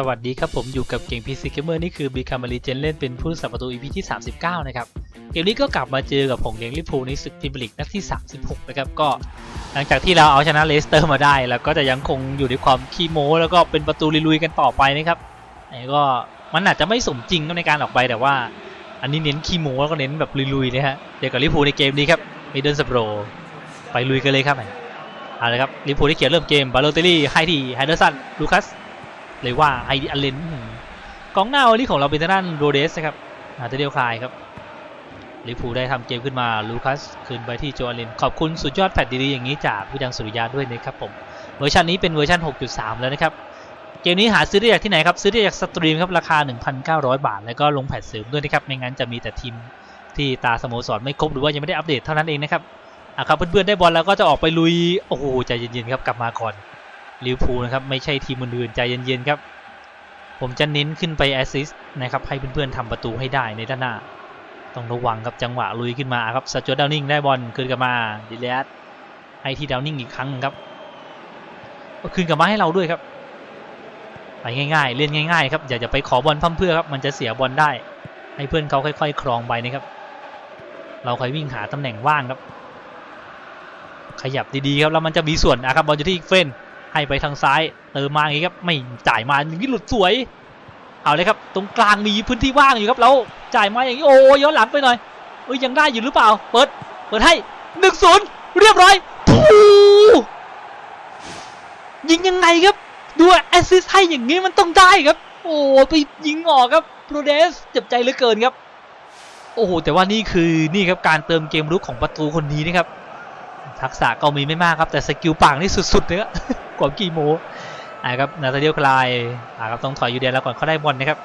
สวัสดีครับผมอยู่กับเก่ง PC Gamer นี่คือ Become a Legend เล่นเป็นผู้รักษาประตู EP ที่ 39 นะครับ เกมนี้ก็กลับมาเจอกับผงเลี้ยงลิเวอร์พูในศึกพรีเมียร์ลีกนัดที่ 36 นะครับ ก็หลังจากที่เราเอาชนะเลสเตอร์มาได้ แล้วก็จะยังคงอยู่ในความขี้โม้ แล้วก็เป็นประตูลุยๆกันต่อไปนะครับไอ้ก็มันอาจจะไม่สมจริงในการออกไปแต่ว่า อันนี้เน้นขี้โม้แล้วก็เน้นแบบลุยๆนะฮะเจอกับลิเวอร์พูในเกมนี้ครับมิดเดิลสโปรไปลุยกันเลยครับเอาละครับลิเวอร์พูที่เขียนเริ่มเกมบาโลเตลลี่ให้ที่ไฮเดอร์สันลูคัส เลยว่าไออันเลนกองหน้าวันนี้ของเราเป็นทางด้านโรเดสนะครับอาจจะเดียวคลายครับลิฟูได้ทำเกมขึ้นมาลูคัสคืนไปที่โจอันเลนขอบคุณสุดยอดแพทดีๆอย่างนี้จากวิดังสุริยาด้วยนะครับผมเวอร์ชันนี้เป็นเวอร์ชัน 6.3 แล้วนะครับเกมนี้หาซื้อได้จากที่ไหนครับซื้อได้จากสตรีมครับราคา 1,900 บาท แล้วก็ลงแพทเสริมด้วยนะครับไม่งั้นจะมีแต่ทีมที่ตาสโมสรไม่ครบหรือว่ายังไม่ได้อัปเดตเท่านั้นเองนะครับอะครับเพื่อนๆได้บอลแล้วก็จะออกไปลุยโอ้โหใจเย็นๆครับกลับมาก่อน ลิเวอร์พูลนะครับ ไม่ใช่ทีมอื่นๆใจเย็นๆครับ ผมจะเน้นขึ้นไปแอสซิสต์นะครับ ให้เพื่อนๆทำประตูให้ได้ในด้านหน้า ต้องระวังครับจังหวะลุยขึ้นมาครับสจวตดาวนิงได้บอลคืนกลับมาดิเลสให้ที่ดาวนิงอีกครั้งหนึ่งครับก็คืนกลับมาให้เราด้วยครับไปง่ายๆ เล่นง่ายๆครับอย่าจะไปขอบอลพั่มเพื่อครับมันจะเสียบอลได้ ให้เพื่อนเขาค่อย ๆ ครองไปนะครับ เราค่อยวิ่งหาตำแหน่งว่างครับ ขยับดีๆครับแล้วมันจะมีส่วนนะครับบอลอยู่ที่เฟน ให้ไปทางซ้ายเติมมาอย่างนี้ครับไม่จ่ายมาอย่างนี้หลุดสวย เอาเลยครับ ตรงกลางมีพื้นที่ว่างอยู่ครับแล้วจ่ายมาอย่างนี้โอ้ย้อนหลังไปหน่อยเอ้ยยังได้อยู่หรือเปล่า เปิด เปิดให้หนึ่งศูนย์เรียบร้อยโอ้ยิงยังไงครับดูแอสซิสให้อย่างนี้มันต้องได้ครับ โอ้ไปยิงออกครับโรเดสเจ็บใจเหลือเกินครับ โอ้โหแต่ว่านี่คือนี่ครับการเติมเกมรุกของประตูคนนี้นะครับ ทักษะก็มีไม่มากครับ แต่สกิลป่างนี่สุดๆเลยครับกว่ากี่โมอ่าครับนาตาเดียลคลายอาครับต้องถอยอยู่เดียวแล้วก่อนเขาได้บอลนะครับ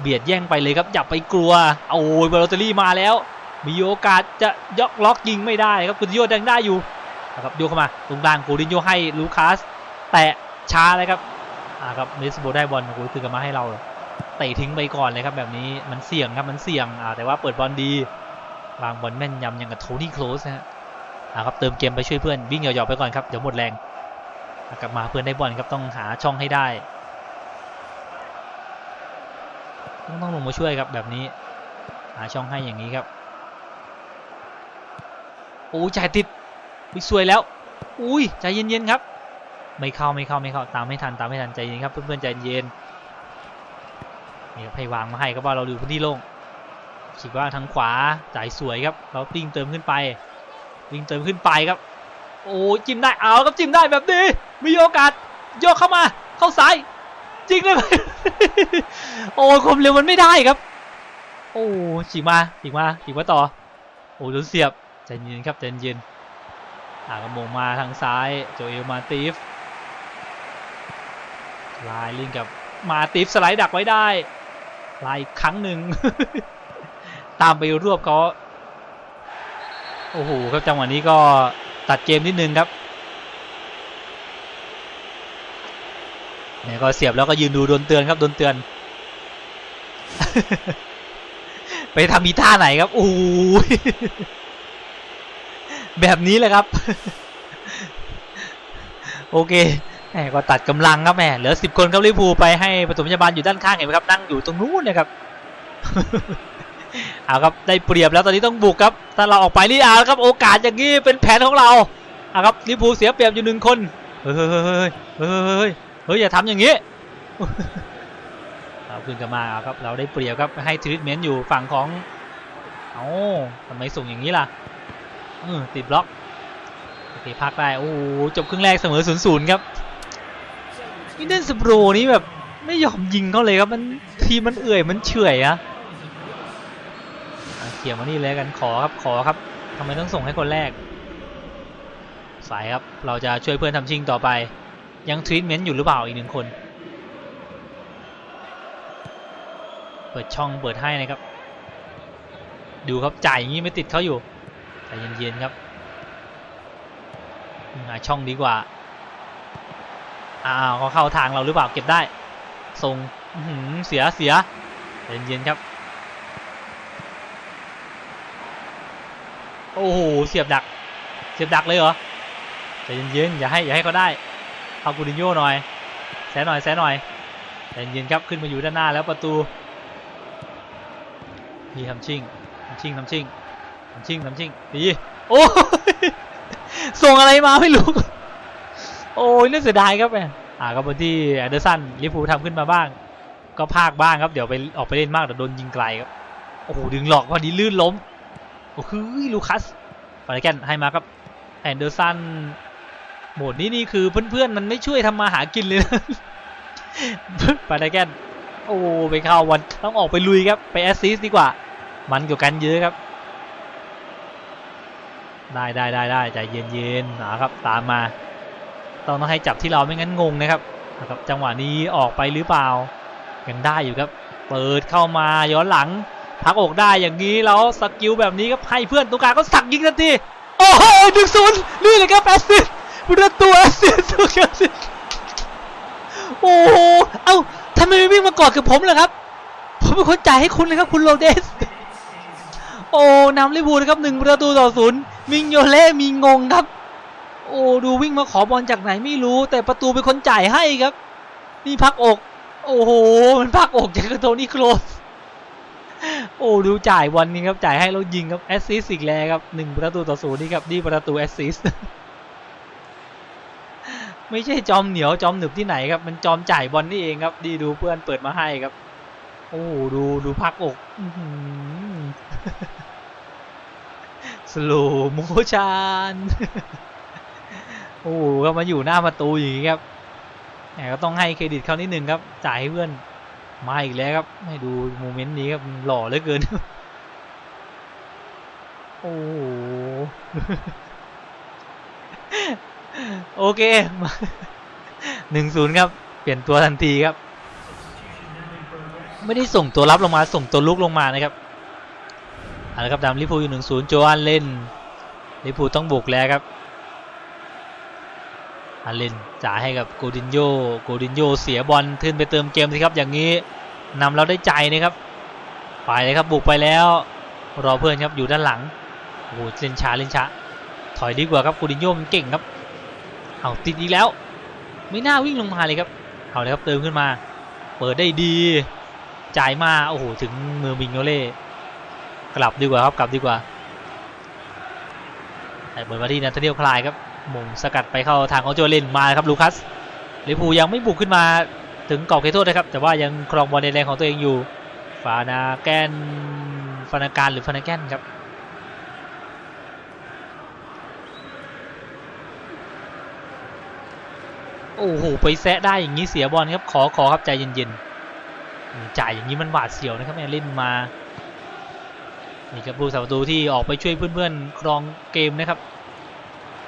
เบียดแย่งไปเลยครับอย่าไปกลัวโอ้ยบอลลอตเตอรี่มาแล้ว มีโอกาสจะยกล็อกยิงไม่ได้ครับกุดิโยดังได้อยู่นะครับโยเข้ามาตรงกลางกูดินโยให้ลูคัสแตะช้าเลยครับอ่าครับเมสโบได้บอลโอ้โหคือกลับมาให้เราเตะทิ้งไปก่อนเลยครับแบบนี้มันเสี่ยงครับมันเสี่ยงอ่าแต่ว่าเปิดบอลดีวางบอลแม่นยำอย่างกับโทนี่โคลสนะฮะ นะครับเติมเกมไปช่วยเพื่อนวิ่งหยอกๆไปก่อนครับเดี๋ยวหมดแรงกลับมาเพื่อนได้บอลครับต้องหาช่องให้ได้ ต้องต้องลงมาช่วยครับแบบนี้ หาช่องให้อย่างนี้ครับโอ้จ่ายติดวิสวยแล้ว อุ้ยใจเย็นๆครับ ไม่เข้าไม่เข้าไม่เข้าตามไม่ทันตามไม่ทันใจเย็นครับเพื่อนๆใจเย็นนี่ครับให้วางมาให้ครับว่าเราดูพื้นที่โล่งคิดว่าทางขวาจ่ายสวยครับเราติ้งเติมขึ้นไป วิ่งเติมขึ้นไปครับ โอ้จิ้มได้เอาครับจิ้มได้แบบนี้มีโอกาสโยกเข้ามา เข้าซ้ายจริงเลยไหมโอ้ความเร็วมันไม่ได้ครับ โอ้ฉีกมาฉีกมาฉีกมาต่อ โอ้โดนเสียบใจเย็นครับใจเย็นอ่ากระมงมาทางซ้ายโจเอลมาติฟลายลิงกับมาติฟสไลด์ดักไว้ได้ลายอีกครั้งหนึ่งตามไปรวบเขา โอ้โหครับจังหวะนี้ก็ตัดเกมนิดนึงครับเนี่ยก็เสียบแล้วก็ยืนดูโดนเตือนครับโดนเตือน ไปทำมีท่าไหนครับโอ้ยแบบนี้เลยครับ โอเคแหมก็ตัดกำลังครับแหมเหลือสิบคนครับลิเวอร์พูไปให้ปฐมพยาบาลอยู่ด้านข้างเห็นไหมครับนั่งอยู่ตรงนู้นนะครับ เอาครับได้เปรียบแล้วตอนนี้ต้องบุกครับ ถ้าเราออกไปนี่เอาครับโอกาสอย่างนี้เป็นแผนของเราเอาครับลิเวอร์พูเสียเปรียบอยู่หนึ่งคนเฮ้ยเฮ้ยเฮ้ยเฮ้ยเฮ้ยอย่าทำอย่างนี้เอาขึ้นกันมาเอาครับเราได้เปรียบครับให้ทรีทเมนต์อยู่ฝั่งของเอาทำไมส่งอย่างนี้ล่ะอติดบล็อกโอเคพักได้โอ้จบครึ่งแรกเสมอศูนย์ศูนย์ครับนี่เดนสโปรนี่แบบไม่ยอมยิงเขาเลยครับมันทีมมันเอื่อยมันเฉื่อยอะ ขี่ยมานี่เลยกันขอครับขอครับทำไมต้องส่งให้คนแรก สายครับเราจะช่วยเพื่อนทำชิงต่อไป ยังทรีทเมนต์อยู่หรือเปล่าอีกหนึ่งคน เปิดช่องเปิดให้นะครับ ดูครับจ่ายอย่างนี้ไม่ติดเขาอยู่ใจเย็นๆครับหาช่องดีกว่าอ้าวเขาเข้าทางเราหรือเปล่าเก็บได้ส่งเสียเสียใจเย็นๆครับ โอ้โหเสียบดัก เสียบดักเลยเหรอใจเย็นๆอย่าให้อย่าให้เขาได้เอากูดิโยหน่อยแซะหน่อยแซะหน่อยใจเย็นครับขึ้นมาอยู่ด้านหน้าแล้วประตูพี่ทำชิ่งทำชิ่งทำชิ่งทำชิ่งทำชิ่งดีโอ้ส่งอะไรมาไม่รู้โอ้ยน่าเสียดายครับแม่อ่าก็บนที่แอเดอร์สันลิเวอร์พูทำขึ้นมาบ้าง ก็พากบ้างครับเดี๋ยวไปออกไปเล่นมากแต่โดนยิงไกลครับโอ้โหดึงหลอกพอดีลื่นล้ม โอ้คือลูคัสฟาร์แกนให้มาครับแอนเดอร์สันโหมดนี้นี่คือเพื่อนๆมันไม่ช่วยทำมาหากินเลยนะฟาร์แกนโอ้ไปเข้าวันต้องออกไปลุยครับไปแอสซิสต์ดีกว่า มันกว่ากันเยอะครับ ได้ได้ได้ได้ใจเย็นเย็นๆนะครับตามมาต้องต้องให้จับที่เราไม่งั้นงงนะครับนะครับ จังหวะนี้ออกไปหรือเปล่ายังได้อยู่ครับ เปิดเข้ามาย้อนหลัง พักอกได้อย่างนี้แล้วสกิลแบบนี้ครับให้เพื่อนตรงกลางก็สักยิงทันทีโอ้โหหนึ่งศูนย์นี่เลยครับแอสซิสต์ประตูแอสซิสต์ตัวแอสซิสโอ้โหเอ้าทำไมไม่วิ่งมากอดกับผมล่ะครับ ผมเป็นคนจ่ายให้คุณเลยครับคุณโรเดส โอ้นำลิเวอร์พูลนะครับหนึ่งประตูต่อศูนย์มิงโยเล่มีงงครับ โอ้ดูวิ่งมาขอบอลจากไหนไม่รู้ แต่ประตูเป็นคนจ่ายให้ครับ นี่พักอก โอ้โหมันพักอกจากโทนี่โครส โอ้ดูจ่ายบอลนี้ครับจ่ายให้แล้วยิงครับแอสซิสอีกแล้วครับหนึ่งประตูต่อศูนย์นี่ครับนี่ประตูแอสซิสไม่ใช่จอมเหนียวจอมหนึบที่ไหนครับ มันจอมจ่ายบอลนี่เองครับ ดีดูเพื่อนเปิดมาให้ครับ โอ้ดูดูพักอกสโลโมชันโอ้ก็มาอยู่หน้าประตูอย่างนี้ครับแหมก็ต้องให้เครดิตเขานิดนึงครับ จ่ายให้เพื่อน มาอีกแล้วครับให้ดูโมเมนต์นี้ครับหล่อเหลือเกิน โอ้โหโอเคหนึ่งศูนย์ครับ เปลี่ยนตัวทันทีครับ ไม่ได้ส่งตัวรับลงมาส่งตัวลุกลงมานะครับเอาละครับดำลิเวอร์พูอยู่หนึ่งศูนย์โจอันเล่นลิเวอร์พูต้องบุกแล้วครับ อันเลนจ่ายให้กับโกดินโยโกดินโยเสียบอลขึ้นไปเติมเกมสิครับอย่างนี้นำเราได้ใจนะครับไปเลยครับบุกไปแล้วรอเพื่อนครับอยู่ด้านหลังโอ้โหเลนช้าเลนช้าถอยดีกว่าครับโกดินโยมันเก่งครับเอาติดอีกแล้ว ไม่น่าวิ่งลงมาเลยครับเอาเลยครับเติมขึ้นมา เปิดได้ดี จ่ายมาโอ้โหถึงมือมิงโยเล่กลับดีกว่าครับกลับดีกว่าแต่เปิดมาที่นาธาเนียลคลายครับ มงสกัดไปเข้าทางของโจเลนมาครับลูคัสลิพูยังไม่บุกขึ้นมาถึงกรอบเขตโทษนะครับ แต่ว่ายังครองบอลในแรงของตัวเองอยู่ ฟานาแกนฟานาการหรือฟานาแกนครับโอ้โหไปแซะได้อย่างนี้เสียบอลครับขอขอครับใจเย็นๆจ่ายอย่างนี้มันหวาดเสียวนะครับแม่เล่นมานี่ครับผู้สาประตูที่ออกไปช่วยเพื่อนๆครองเกมนะครับ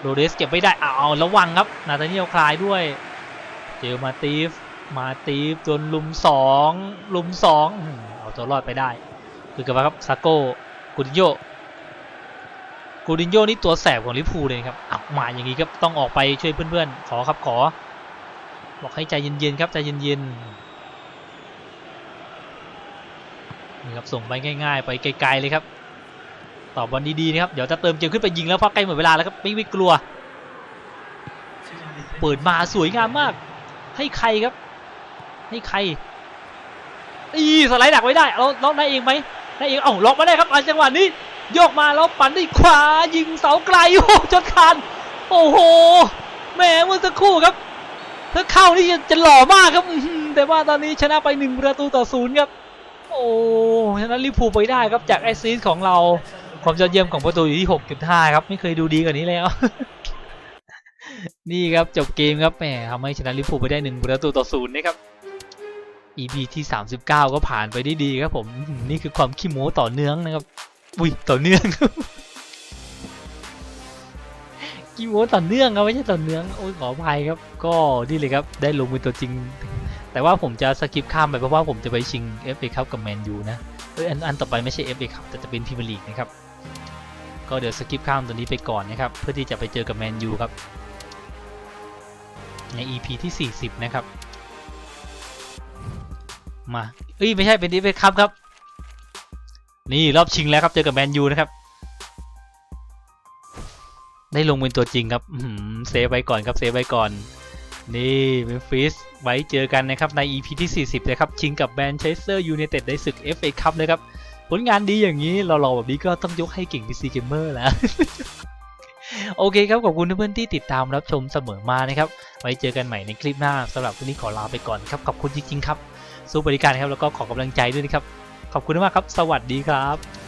โรเดสเก็บไม่ได้เอาเอาระวังครับ นาธาเนียลคลายด้วย เจอมาตีฟ มาตีฟจนลุมสองลุมสองเอาตัวรอดไปได้ คือกันว่าครับซาโก้กูดิโยกูดิโยนี่ตัวแสบของลิพูเลยครับเอามาอย่างนี้ครับต้องออกไปช่วยเพื่อนๆ ขอครับขอ บอกให้ใจเย็นๆครับใจเย็นๆนี่ครับส่งไปง่าย ๆ ไปไกลๆเลยครับ ตอบบอลดีๆนะครับ เดี๋ยวจะเติมเกมขึ้นไปยิงแล้วเพราะใกล้หมดเวลาแล้วครับไม่ไม่กลัว เปิดมาสวยงามมาก ให้ใครครับ ให้ใครอีสไลด์ดักไว้ได้เราล็อกได้เองไหมได้เองเอ้าล็อกมาได้ครับอาจังหวะนี้ โยกมาแล้วปั่นด้วยขวายิงเสาไกลโอ้โหจนคานโอ้โหแหมเมื่อสักครู่ครับถ้าเข้านี่จะจะหล่อมากครับแต่ว่าตอนนี้ชนะไปหนึ่งประตูต่อศูนย์ครับ โอ้ชนะลิเวอร์พูไปได้ครับจากแอสซิสของเรา ความยอดเยี่ยมของประตูอยู่ที่ 6.5 ครับ ไม่เคยดูดีกว่านี้แล้ว นี่ครับจบเกมครับแหมทำให้ชนะลิเวอร์พูไปได้หนึ่งประตูต่อศูนย์นะครับ EP ที่ 39 ก็ผ่านไปได้ดีครับผมนี่คือความขี้โม้ต่อเนื่องนะครับอุ้ยต่อเนื่องขี้โม้ต่อเนื่องครับไม่ใช่ต่อเนื่องโอ้ยขออภัยครับ ก็นี่เลยครับได้ลงเป็นตัวจริง แต่ว่าผมจะสกิปข้ามไปเพราะว่าผมจะไปชิง FA คัพกับแมนยูนะเอยอันอันต่อไปไม่ใช่ FA คัพแต่จะเป็นพรีเมียร์ลีกนะครับ ก็เดี๋ยวสกิปข้ามตัวนี้ไปก่อนนะครับ เพื่อที่จะไปเจอกับแมนยูครับ ใน EP ที่ 40 นะครับ มาเอ้ยไม่ใช่เป็น FA คัพครับ นี่รอบชิงแล้วครับเจอกับแมนยูนะครับ ได้ลงเป็นตัวจริงครับเซฟไว้ก่อนครับเซฟไว้ก่อน นี่เมมฟิสไว้เจอกันนะครับใน EP ที่ 40 นะครับ ชิงกับแมนเชสเตอร์ยูไนเต็ดในศึก FA คัพนะครับ ผลงานดีอย่างนี้เรารอแบบนี้ก็ต้องยกให้เก่ง PC Gamer แล้ว โอเคครับ ขอบคุณเพื่อนๆที่ติดตามรับชมเสมอมานะครับ ไว้เจอกันใหม่ในคลิปหน้าสำหรับวันนี้ขอลาไปก่อนครับ ขอบคุณจริงๆครับสู้บริการครับแล้วก็ขอกำลังใจด้วยนะครับ ขอบคุณมากครับ สวัสดีครับ